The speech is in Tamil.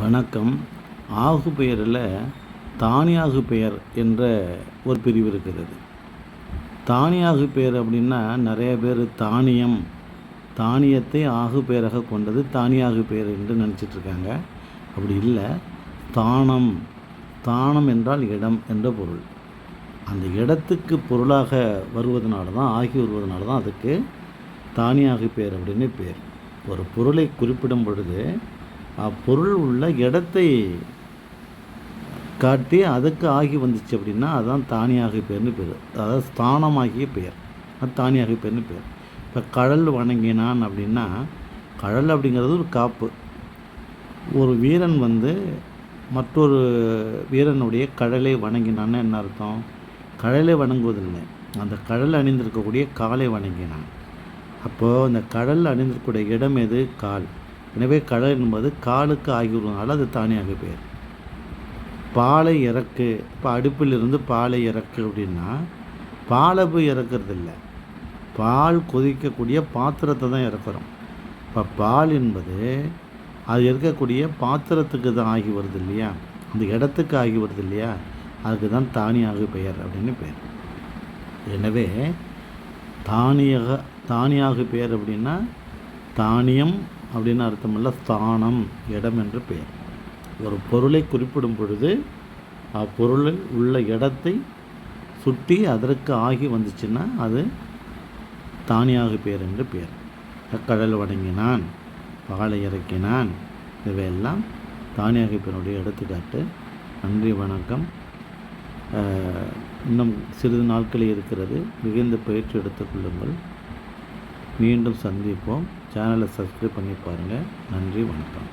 வணக்கம். ஆகு பெயரில் தானியாகு பெயர் என்ற ஒரு பிரிவு இருக்கிறது. தானியாகு பெயர் அப்படின்னா நிறைய பேர் தானியம் தானியத்தை ஆகு பெயராக கொண்டது தானியாகு பெயர் என்று நினச்சிட்டு இருக்காங்க. அப்படி இல்லை. தானம் தானம் என்றால் இடம் என்ற பொருள். அந்த இடத்துக்கு பொருளாக வருவதனால தான் ஆகி வருவதனால தான் அதுக்கு தானியாகு பெயர் அப்படின்னு பேர். ஒரு பொருளை குறிப்பிடும் பொழுது அப்பொருள் உள்ள இடத்தை காட்டி அதுக்கு ஆகி வந்துச்சு அப்படின்னா அதுதான் தானியாக பேர்னு பேர். அதாவது ஸ்தானமாகிய பெயர் அது தானியாக பேர்னு பேர். இப்போ கடல் வணங்கினான் அப்படின்னா கடல் அப்படிங்கிறது ஒரு காப்பு. ஒரு வீரன் வந்து மற்றொரு வீரனுடைய கடலை வணங்கினான்னு என்ன அர்த்தம்? கடலை வணங்குவதில்லை. அந்த கடல் அணிந்திருக்கக்கூடிய காலை வணங்கினான். அப்போது அந்த கடல் அணிந்திருக்கக்கூடிய இடம் எது? கால். எனவே கடல் என்பது காலுக்கு ஆகிவிடுவதனால அது தானியாக பெயர் பாலை இறக்கு இப்போ அடுப்பிலிருந்து பாலை இறக்கு அப்படின்னா பாலை போய் இறக்கிறது இல்லை பால் கொதிக்கக்கூடிய பாத்திரத்தை தான் இறக்குறோம். இப்போ பால் என்பது அது இருக்கக்கூடிய பாத்திரத்துக்கு தான் ஆகி வருது இல்லையா? அந்த இடத்துக்கு ஆகி வருது இல்லையா? அதுக்கு தான் தானியாக பெயர் அப்படின்னு பெயர் எனவே தானியக தானியாக பெயர் அப்படின்னா தானியம் அப்படின்னு அர்த்தமல்ல ஸ்தானம் இடம் என்று பெயர். ஒரு பொருளை குறிப்பிடும் பொழுது அப்பொருளில் உள்ள இடத்தை சுட்டி அதற்கு ஆகி வந்துச்சுன்னா அது தானியாக பெயர் என்று பெயர். கடல் வணங்கினான் பாலை இறக்கினான் இவையெல்லாம் தானியாக பெயருடைய எடுத்துக்காட்டு. நன்றி வணக்கம். இன்னும் சிறிது நாட்களே இருக்கிறது. மிகுந்த பயிற்சி எடுத்துக்கொள்ளுங்கள் மீண்டும் சந்திப்போம். சேனலை சப்ஸ்கிரைப் பண்ணி பாருங்கள் நன்றி வணக்கம்.